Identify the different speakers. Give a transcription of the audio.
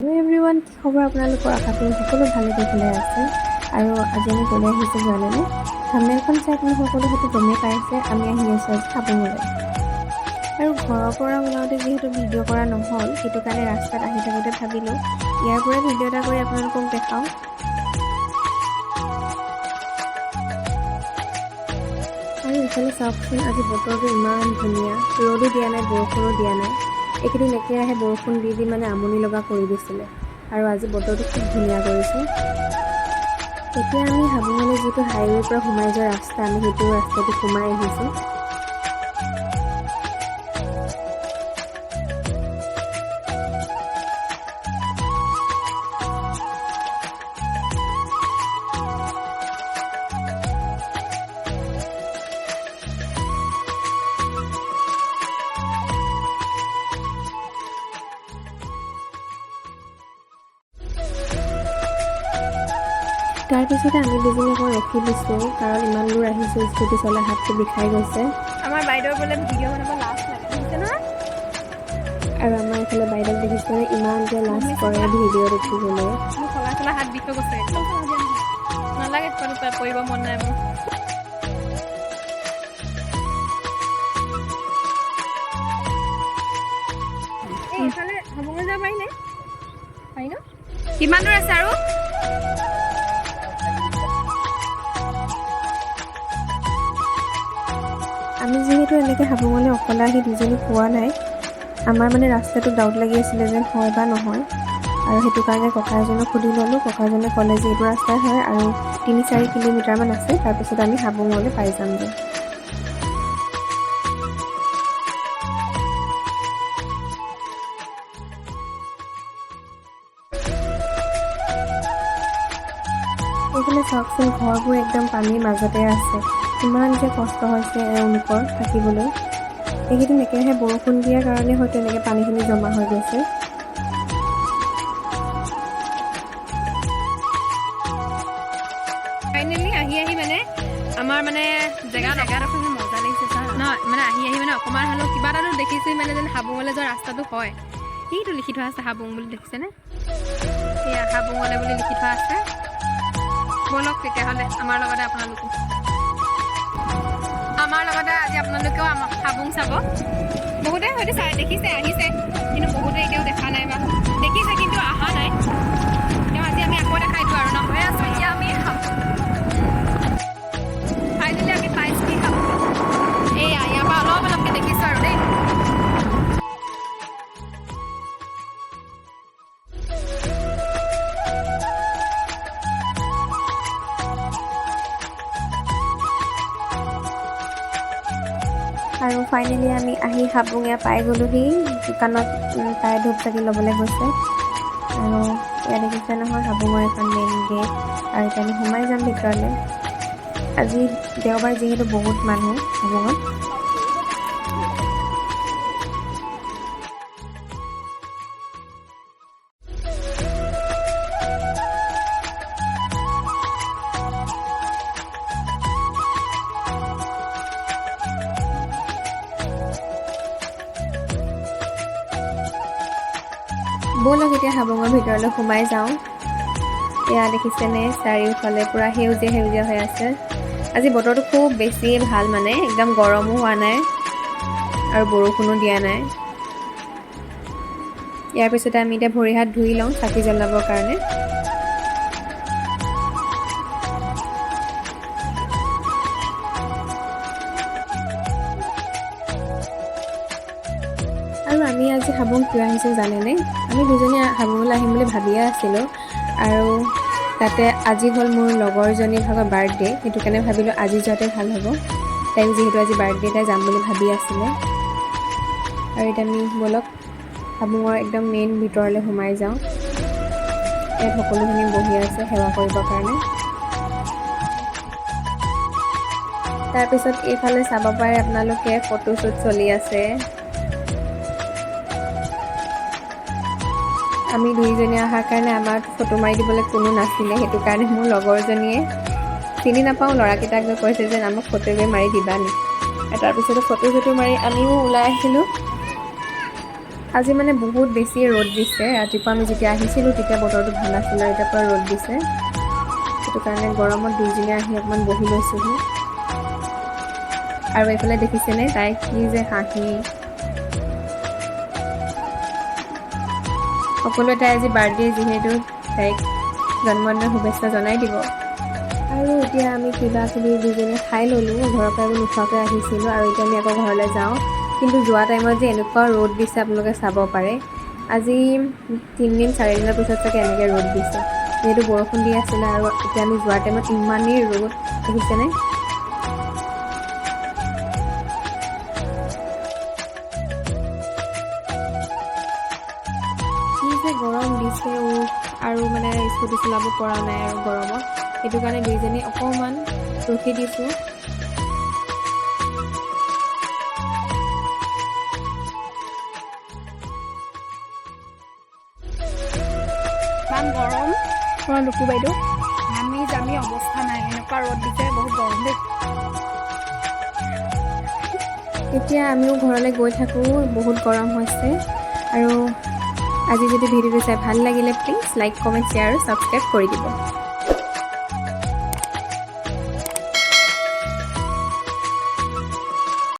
Speaker 1: Hello everyone কি খবৰ আপোনালোকৰ? আশা কৰোঁ সকলো ভালে কুশলে আছে। আৰু আজি আমি গ'লে আহিছোঁ জানেনে থাম্বেলখন চাই আপুনি সকলো সেইটো গমেই পাইছে আমি আহি আছোঁ আজি হাবুঙলৈ আৰু ঘৰৰ পৰা ওলাওঁতে যিহেতু ভিডিঅ' কৰা নহ'ল সেইটো কাৰণে ৰাস্তাত আহি থাকোঁতে ভাবিলোঁ ইয়াৰ পৰাই ভিডিঅ' এটা কৰি আপোনালোকক দেখাওঁ। আৰু ইফালে চাওকচোন আজি বতৰটো ইমান ধুনীয়া। ৰ'দো দিয়া নাই বৰষুণো দিয়া নাই। এইকেইদিন একেৰাহে বৰষুণ দি দি মানে আমনি লগা কৰি দিছিলে। আৰু আজি বতৰটো খুব ধুনীয়া কৰিছে। এতিয়া আমি হাবুঙলৈ যিটো হাইৱেৰ পৰা সোমাই যোৱা ৰাস্তা আমি সেইটো ৰাস্তাটো সোমাই আহিছোঁ। তাৰপিছতে আমি দুজনী অকণ ৰখি দিছোঁ কাৰণ ইমান দূৰ আহিছোঁ স্কুটি চলাই হাতটো বিষাই গৈছে।
Speaker 2: আমাৰ বাইদেউৰ বোলে ভিডিঅ' বনাব লাজ লাগে বুজিছে নহয়?
Speaker 1: আৰু আমাৰ এইফালে বাইদেউক দেখিছেনে ইমান যে লাজ কৰে ভিডিঅ'ত উঠিবলৈ।
Speaker 2: চলাই চলাই হাত বিষ হৈ গৈছে। নালাগে পৰিব মন নাই মোৰ। কিমান দূৰ আছে আৰু?
Speaker 1: আমি যিহেতু এনেকৈ হাবুঙলৈ অকলে আহি দুজনী পোৱা নাই আমাৰ মানে ৰাস্তাটো ডাউট লাগি আছিলে যেন হয় বা নহয়। আৰু সেইটো কাৰণে ককা এজনক সুধি ল'লোঁ ককা এজনে ক'লে যে এইটো ৰাস্তাই হয় আৰু তিনি চাৰি কিলোমিটাৰমান আছে তাৰপিছত আমি হাবুঙলৈ পাই যামগৈ। এইফালে চাওকচোন ঘৰবোৰ একদম পানীৰ মাজতে আছে। কিমান যে কষ্ট হৈছে এওঁলোকৰ থাকিবলৈ এইকেইদিন একেৰাহে বৰষুণ দিয়াৰ কাৰণে হয়তো এনেকৈ পানীখিনি জমা হৈ গৈছে।
Speaker 2: ফাইনেলি আহি আহি মানে আমাৰ মানে জেগা জেগাডোখৰ মজা লাগিছে নহয় মানে আহি আহি মানে অকণমান হ'লেও কিবা এটাতো দেখিছোঁ মানে যেন হাবুঙলৈ যোৱা ৰাস্তাটো হয়। কিটো লিখি থোৱা আছে হাবুং বুলি দেখিছেনে? এয়া হাবুঙলৈ বুলি লিখি থোৱা আছে। ব'লক তেতিয়াহ'লে আমাৰ লগতে আপোনালোকো। হাবুং চাব। বহুতে হয়তো চাই দেখিছে আহিছে কিন্তু বহুতে এতিয়াও দেখা নাই বা ফাইনেলি আমি
Speaker 1: আহি হাবুঙীয়া পাই গ'লোহি। দোকানত তাই ধূপ চাকি ল'বলৈ গৈছে। আৰু ইয়াত দেখিছে নহয়, হাবুঙৰ এখন মেইন গেট আৰু এতিয়া আমি সোমাই যাম ভিতৰলৈ। আজি দেওবাৰ যিহেতু বহুত মানুহ হাবুঙত। ব'লক এতিয়া হাবুঙৰ ভিতৰলৈ সোমাই যাওঁ। এয়া দেখিছেনে? চাৰিওফালে পূৰা সেউজীয়া সেউজীয়া হৈ আছে। আজি বতৰটো খুব বেছি ভাল মানে একদম গৰমো হোৱা নাই আৰু বৰষুণো দিয়া নাই। ইয়াৰ পিছতে আমি এতিয়া ভৰি হাত ধুই লওঁ চাকি জ্বলাবৰ কাৰণে। আমি আজি হাবুং কিয় আহিছোঁ জানেনে আমি দুজনী হাবুঙলৈ আহিম বুলি ভাবিয়ে আছিলোঁ আৰু তাতে আজি হ'ল মোৰ লগৰজনী ভাগৰ বাৰ্থডে। সেইটো কাৰণে ভাবিলোঁ আজি যোৱাতে ভালো হ'ব। তাইও যিহেতু আজি বাৰ্থডে, তাই যাম বুলি ভাবি আছিলে। আৰু এতিয়া আমি ব'লক হাবুঙৰ একদম মেইন ভিতৰলৈ সোমাই যাওঁ। ইয়াত সকলোখিনি বহি আছে সেৱা কৰিবৰ কাৰণে। তাৰপিছত এইফালে চাব পাৰে আপোনালোকে ফটোশ্বুট চলি আছে। আমি দুইজনীয়ে অহাৰ কাৰণে আমাৰ ফটো মাৰি দিবলৈ কোনো নাছিলে, সেইটো কাৰণে মোৰ লগৰজনীয়ে চিনি নাপাওঁ, ল'ৰাকেইটাক গৈ কৈছে যে আমাক ফটো মাৰি দিবা নি তাৰপিছতে ফটো চটো মাৰি আমিও ওলাই আহিলোঁ। আজি মানে বহুত বেছি ৰ'দ দিছে। ৰাতিপুৱা আমি যেতিয়া আহিছিলোঁ, তেতিয়া বতৰটো ভালো আছিলে এতিয়া পৰা ৰ'দ দিছে। সেইটো কাৰণে গৰমত দুইজনীয়ে আহি অকণমান বহি লৈছোঁহি। আৰু এইফালে দেখিছেনে? তাই কি যে হাঁহি। সকলোৱে তাই আজি বাৰ্থডে যিহেতু তাইক জন্মদিনৰ শুভেচ্ছা জনাই দিব। আৰু এতিয়া আমি কিবা কিবি দুজনীয়ে খাই ল'লোঁ ঘৰৰ পৰা আমি নোখোৱাকৈ আহিছিলোঁ আৰু এতিয়া আমি আকৌ ঘৰলৈ যাওঁ। কিন্তু যোৱা টাইমত যে এনেকুৱা ৰ'দ দিছে আপোনালোকে চাব পাৰে। আজি তিনিদিন চাৰিদিনৰ পিছত চাগে এনেকৈ ৰ'দ দিছে। যিহেতু বৰষুণ দি আছিলে আৰু এতিয়া আমি যোৱাৰ টাইমত ইমানেই ৰ'দ দেখিছেনে স্কুটি চলাব পৰা নাই আৰু গৰমত। সেইটো কাৰণে দুইজনী অকণমান ৰখি দিছোঁ।
Speaker 2: ইমান গৰম। তোমাৰ লুকু বাইদেউ। আমি যামি অৱস্থা নাই। এনেকুৱা ৰ'দ দিছে বহুত গৰম দেই।
Speaker 1: এতিয়া আমিও ঘৰলৈ গৈ থাকোঁ। বহুত গৰম হৈছে। আৰু আজি যদি ভিডিঅ'টো চাই ভালো লাগিলে প্লিজ লাইক কমেণ্ট শ্বেয়াৰ আৰু ছাবস্ক্ৰাইব কৰি দিব।